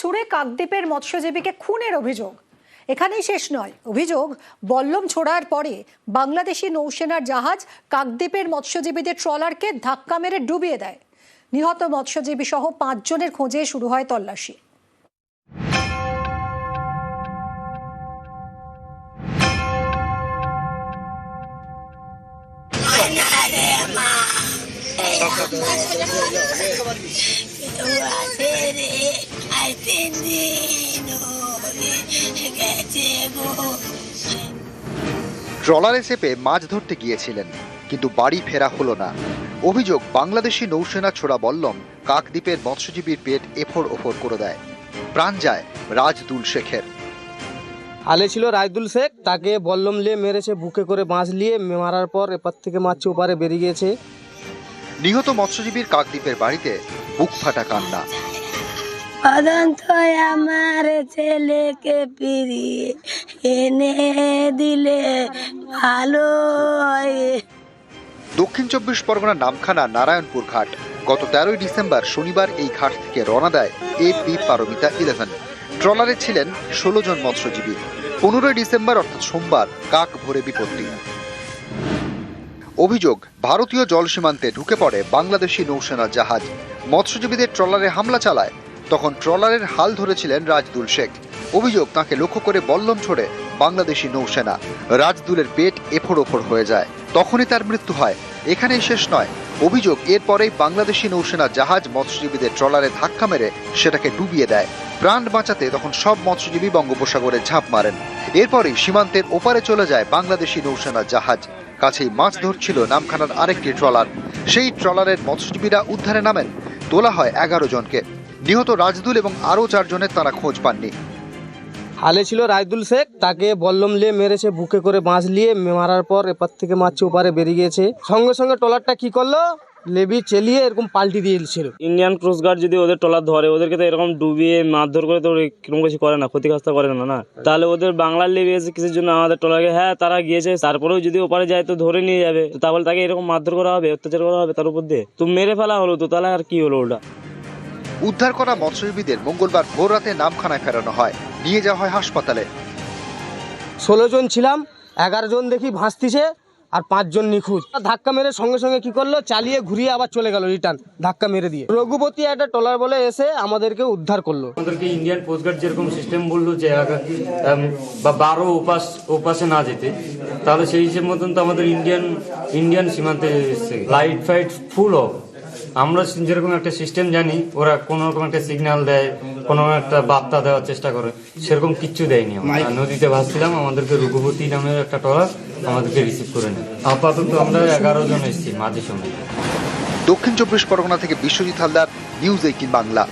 ছুড়ে কাকদ্বীপের মৎস্যজীবীকে খুনের অভিযোগ এখানেই শেষ নয় অভিযোগ বল্লম ছোড়ার পরে বাংলাদেশি নৌসেনার জাহাজ কাকদ্বীপের মৎস্যজীবীদের ট্রলারকে ধাক্কা মেরে ডুবিয়ে দেয় নিহত মৎস্যজীবী সহ পাঁচজনের খোঁজে শুরু হয় তল্লাশি গেছে ট্রলারে চেপে মাছ ধরতে গিয়েছিলেন কিন্তু বাড়ি ফেরা হলো না। অভিযোগ বাংলাদেশি নৌসেনা ছোড়া বল্লম কাকদ্বীপের মৎস্যজীবীর পেট এফোড় ওফর করে দেয়। প্রাণ যায় রাজদুল শেখের। আলে ছিল রায়দুল শেখ তাকে বল্লম নিয়ে মেরেছে বুকে করে বাঁশ নিয়ে মারার পর এপার থেকে মারছে ওপারে বেরিয়ে গেছে নিহত মৎস্যজীবীর কাকদ্বীপের বাড়িতে বুক ফাটা কান্না। অদন্ত আমার ছেলেকে ফিরিয়ে এনে দিলে ভালো দক্ষিণ চব্বিশ পরগনার নামখানা নারায়ণপুর ঘাট। গত তেরোই ডিসেম্বর শনিবার এই ঘাট থেকে রওনা দেয় এ পি পারমিতা ইলেভেন। ট্রলারে ছিলেন ষোলো জন মৎস্যজীবী। পনেরোই ডিসেম্বর, অর্থাৎ সোমবার, কাক ভরে বিপত্তি। অভিযোগ, ভারতীয় জল সীমান্তে ঢুকে পড়ে বাংলাদেশি নৌসেনা জাহাজ। মৎস্যজীবীদের ট্রলারে হামলা চালায় তখন ট্রলারের হাল ধরেছিলেন রাজদুল শেখ। অভিযোগ তাকে লক্ষ্য করে বল্লম ছড়ে বাংলাদেশি নৌসেনা। রাজদুলের পেট এফোড় ওফোড় হয়ে যায়। তখনই তার মৃত্যু হয়। এখানেই শেষ নয়। অভিযোগ এরপরেই বাংলাদেশি নৌসেনা জাহাজ মৎস্যজীবীদের ট্রলারে ধাক্কা মেরে সেটাকে ডুবিয়ে দেয়। প্রাণ বাঁচাতে তখন সব মৎস্যজীবী বঙ্গোপসাগরে ঝাঁপ মারেন। এরপরই সীমান্তের ওপারে চলে যায় বাংলাদেশি নৌসেনা জাহাজ। কাছেই মাছ ধরছিল নামখানার আরেকটি ট্রলার। সেই ট্রলারের মৎস্যজীবীরা উদ্ধারে নামেন। তোলা হয় এগারো জনকে। নিহত রাজদুল এবং আরও চারজনের তারা খোঁজ পাননি। হালে ছিল রায়দুল শেখ তাকে বল্লম নিয়ে মেরেছে বুকে করে বাঁশ নিয়ে মারার পর এপার থেকে মারছে ওপারে বেরিয়ে গিয়েছে। সঙ্গে সঙ্গে ট্রলারটা কি করল? লেবি চেলিয়ে এরকম পাল্টি দিয়েছিল। ইন্ডিয়ান কোস্ট গার্ড যদি ওদের ট্রলার ধরে ওদেরকে তো এরকম ডুবিয়ে মারধর করে তো কীরকম কিছু করে না ক্ষতিগ্রস্ত করে না না। তাহলে ওদের বাংলার লেগে এসে কিছুর জন্য আমাদের ট্রলারকে হ্যাঁ তারা গিয়েছে তারপরেও যদি ওপারে যায় তো ধরে নিয়ে যাবে। তো তাহলে তাকে এরকম মারধর করা হবে অত্যাচার করা হবে তার উপর দিয়ে? তো মেরে ফেলা হলো তো তাহলে আর কি হলো ওটা? উদ্ধার করা মৎস্যজীবীদের মঙ্গলবার ভোর রাতে নামখানায় ফেরানো হয়। নিয়ে যাওয়া হয় হাসপাতালে। ষোলো জন ছিলাম এগারো জন দেখি ভাসতিছে আর পাঁচজন নিখোঁজ। ধাক্কা মেরে সঙ্গে সঙ্গে কি করল? চালিয়ে ঘুরিয়ে আবার চলে গেল রিটার্ন ধাক্কা মেরে দিয়ে। রঘুপতি একটা ট্রলার বলে এসে আমাদেরকে উদ্ধার করল। আমাদেরকে ইন্ডিয়ান কোস্টগার্ড যেরকম সিস্টেম বলল যে বা বারো ওপাস ওপাশে না যেতে তাহলে সেই হিসেব মতন তো আমাদের ইন্ডিয়ান ইন্ডিয়ান সীমান্তে এসছে। লাইট ফাইট ফুল অফ আমরা যেরকম একটা সিস্টেম জানি ওরা কোনো রকম একটা সিগন্যাল দেয় কোনো একটা বার্তা দেওয়ার চেষ্টা করে সেরকম কিচ্ছু দেয়নি আমরা। নদীতে ভাসছিলাম আমাদেরকে রঘুপতি নামের একটা ট্রলার আমাদেরকে রিসিভ করে নেয়। আপাতত আমরা এগারো জন এসেছি মাঝে সময়। দক্ষিণ চব্বিশ পরগনা থেকে বিশ্বজিৎ হালদার নিউজ এইটিন বাংলা।